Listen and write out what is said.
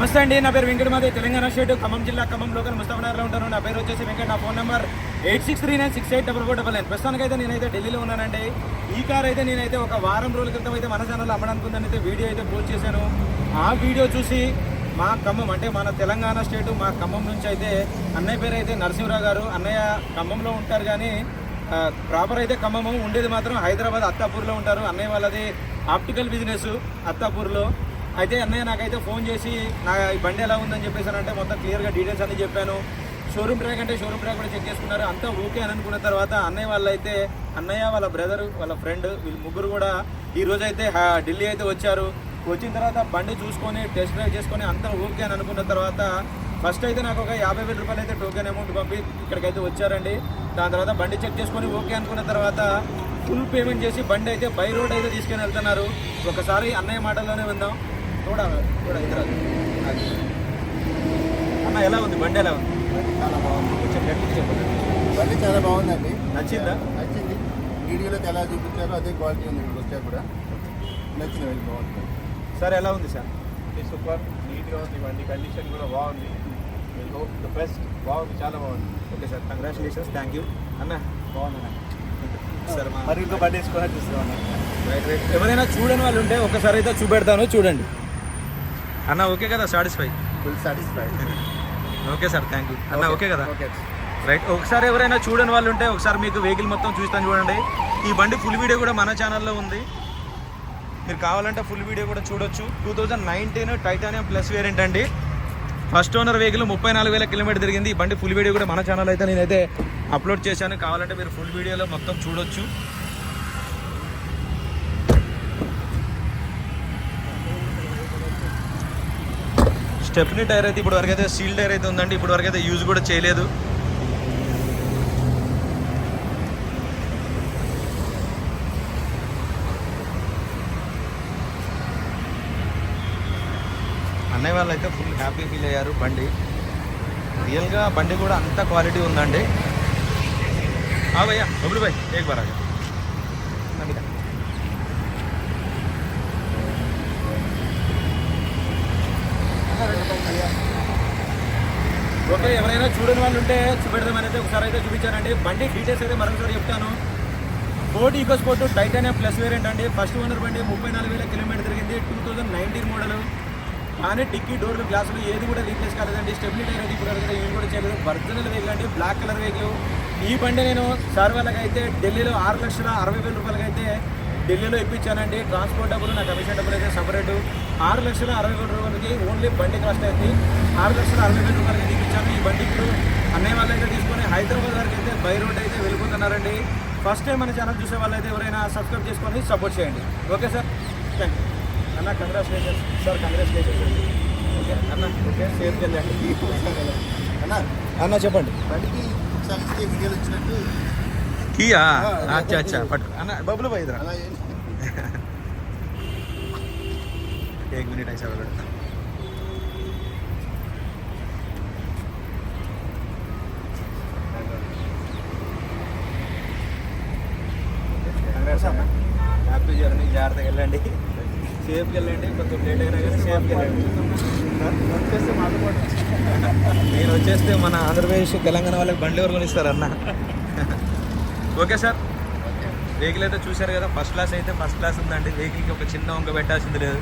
నమస్తే అండి నా పేరు వెంకటమాది తెలంగాణ స్టేట్ ఖమ్మం జిల్లా ఖమ్మం లోకల్ ముస్తాఫనగర్లో ఉంటాను. నా పేరు వచ్చేసి వెంకట నా phone number eight six three nine six eight double four double nine. ప్రస్తుతానికైతే నేనైతే ఢిల్లీలో ఉన్నానండి. ఈ కార్ అయితే నేనైతే ఒక వారం రోజుల క్రితం అయితే మన ఛానల్లో అమ్మడానికి ఉందని అయితే వీడియో అయితే పోస్ట్ చేశాను. ఆ వీడియో చూసి మా ఖమ్మం అంటే మన తెలంగాణ స్టేట్ మా ఖమ్మం నుంచి అయితే అన్నయ్య పేరు అయితే నరసింహరావు గారు అన్నయ్య ఖమ్మంలో ఉంటారు కానీ ప్రాపర్ అయితే ఖమ్మము ఉండేది మాత్రం హైదరాబాద్ అత్తాపూర్లో ఉంటారు. అన్నయ్య వాళ్ళది ఆప్టికల్ బిజినెస్ అత్తాపూర్లో. అయితే అన్నయ్య నాకైతే ఫోన్ చేసి నా ఈ బండి ఎలా ఉందని చెప్పేసానంటే మొత్తం క్లియర్గా డీటెయిల్స్ అన్ని చెప్పాను. షోరూమ్ ట్రాక్ అంటే షోరూమ్ ట్రాక్ కూడా చెక్ చేసుకున్నారు. అంతా ఓకే అని అనుకున్న తర్వాత అన్నయ్య వాళ్ళు అయితే అన్నయ్య వాళ్ళ బ్రదర్ వాళ్ళ ఫ్రెండ్ వీళ్ళు ముగ్గురు కూడా ఈ రోజు అయితే ఢిల్లీ అయితే వచ్చారు. వచ్చిన తర్వాత బండి చూసుకొని టెస్ట్ డ్రైవ్ చేసుకొని అంతా ఓకే అని అనుకున్న తర్వాత ఫస్ట్ అయితే నాకు ఒక యాభై వేల రూపాయలు అయితే టోకెన్ అమౌంట్ పంపి ఇక్కడికైతే వచ్చారండి. దాని తర్వాత బండి చెక్ చేసుకొని ఓకే అనుకున్న తర్వాత ఫుల్ పేమెంట్ చేసి బండి అయితే బై రోడ్ అయితే తీసుకొని వెళ్తున్నారు. ఒకసారి అన్నయ్య మాటల్లోనే విందాం. చూడ చూడ ఇద్దరు అన్న ఎలా ఉంది? బండి ఎలా ఉంది? చాలా బాగుంది. కొంచెం గట్టిగా చెప్పండి. బండి చాలా బాగుందండి. నచ్చిందా? నచ్చింది. వీడియోలోకి ఎలా చూపించారో అదే క్వాలిటీ ఉంది ఇక్కడ వచ్చా కూడా. నచ్చింది వెళ్ళి బాగుంది. సార్ ఎలా ఉంది సార్? సూపర్. నీట్గా ఉంది. బండి కండిషన్ కూడా బాగుంది. హోప్ ద బెస్ట్ బాగుంది. చాలా బాగుంది. Okay sir. Congratulations thank you అన్న బాగుంది సార్ మా మరి ఇంకో బండి వేసుకొని రైట్ ఎవరైనా చూడని వాళ్ళు ఉంటే ఒకసారి అయితే చూపెడతాను. చూడండి. అన్న ఓకే కదా satisfy full satisfied okay sir thank you అన్న ఓకే కదా? రైట్ ఒకసారి ఎవరైనా చూడని వాళ్ళు ఉంటే ఒకసారి మీకు వెహికల్ మొత్తం చూస్తాను చూడండి. ఈ బండి ఫుల్ వీడియో కూడా మన ఛానల్లో ఉంది. మీరు కావాలంటే ఫుల్ వీడియో కూడా చూడొచ్చు. Two thousand nineteen titanium plus variant అండి. ఫస్ట్ ఓనర్ వెహికల్ ముప్పై నాలుగు వేల కిలోమీటర్ తిరిగింది. ఈ బండి ఫుల్ వీడియో కూడా మన ఛానల్ అయితే నేనైతే అప్లోడ్ చేశాను. కావాలంటే మీరు ఫుల్ వీడియోలో మొత్తం చూడొచ్చు. స్టెప్ని టైర్ అయితే ఇప్పుడు వరకు అయితే సీల్ టైర్ అయితే ఉందండి. ఇప్పుడు వరకు అయితే యూజ్ కూడా చేయలేదు. అన్నయ్య వాళ్ళు అయితే ఫుల్ హ్యాపీ ఫీల్ అయ్యారు బండి. రియల్గా బండి కూడా అంత క్వాలిటీ ఉందండి. ఆ భయ్యా బబులు భాయ్ ఏక్ బార్ ఓకే ఎవరైనా చూడని వాళ్ళు ఉంటే చూపెడదామని అయితే ఒకసారి అయితే చూపించానండి బండి డీటెయిల్స్ అయితే మరొకసారి చెప్తాను. Ford EcoSport titanium plus variant అండి. ఫస్ట్ ఓనర్ బండి ముప్పై నాలుగు వేల కిలోమీటర్ తిరిగింది. టూ థౌజండ్ నైన్టీన్ మోడల్ కానీ డిక్కీ డోర్లు గ్లాసులు ఏది కూడా రీప్లేస్ కాలేదండి. స్టెప్నీ టైర్ అది కూడా ఏం కూడా చేయలేదు. ఒరిజినల్ వెహికల్ అండి. బ్లాక్ కలర్ వెహికల్ ఈ బండి నేను సార్ వాళ్ళకైతే ఢిల్లీలో ఆరు లక్షల అరవై వేల రూపాయలకి అయితే ఢిల్లీలో ఇప్పించానండి. ట్రాన్స్పోర్ట్ డబ్బులు నా కమిషన్ డబ్బులు అయితే సపరేటు ఆరు లక్షల అరవై వేల రూపాయలకి ఓన్లీ బండి కాస్ట్ అయింది ఆరు లక్షల అరవై వేల రూపాయలకి తీపిచ్చాను ఈ బండి ఇప్పుడు అన్నయ్య వాళ్ళు అయితే తీసుకొని హైదరాబాద్ వరకు అయితే బై రోడ్ అయితే వెళ్ళిపోతున్నారండి ఫస్ట్ టైం మన ఛానల్ చూసే వాళ్ళైతే ఎవరైనా సబ్స్క్రైబ్ చేసుకొని సపోర్ట్ చేయండి ఓకే సార్ థ్యాంక్ యూ అన్న కంగ్రాచులేషన్స్ సార్ కంగ్రాచులేషన్స్ అండి ఓకే అన్న ఓకే సేఫ్కి వెళ్ళండి అన్న అన్న చెప్పండి బండికి ఒకసారి ఇస్తే వీడియోలు వచ్చినట్టు కియా అచ్చా అచ్చా పట్టు అన్న బబులు పోయి ఇద్దరా అలా ఏం एक मिनिट ऐसा बघा హ్యాపీ జాగ్రత్తగా వెళ్ళండి. సేఫ్కి వెళ్ళండి. కొంచెం లేట్ అయినా కానీ సేఫ్కి వెళ్ళండి. వచ్చేస్తే మాట్లాడు నేను వచ్చేస్తే మన ఆంధ్రప్రదేశ్ తెలంగాణ వాళ్ళకి బండి ఎవరు కొనిస్తారు అన్న? Okay sir. వెహికల్ అయితే చూశారు కదా. ఫస్ట్ క్లాస్ అయితే ఫస్ట్ క్లాస్ ఉందండి. వెహికల్కి ఒక చిన్న వంక పెట్టాల్సింది లేదు.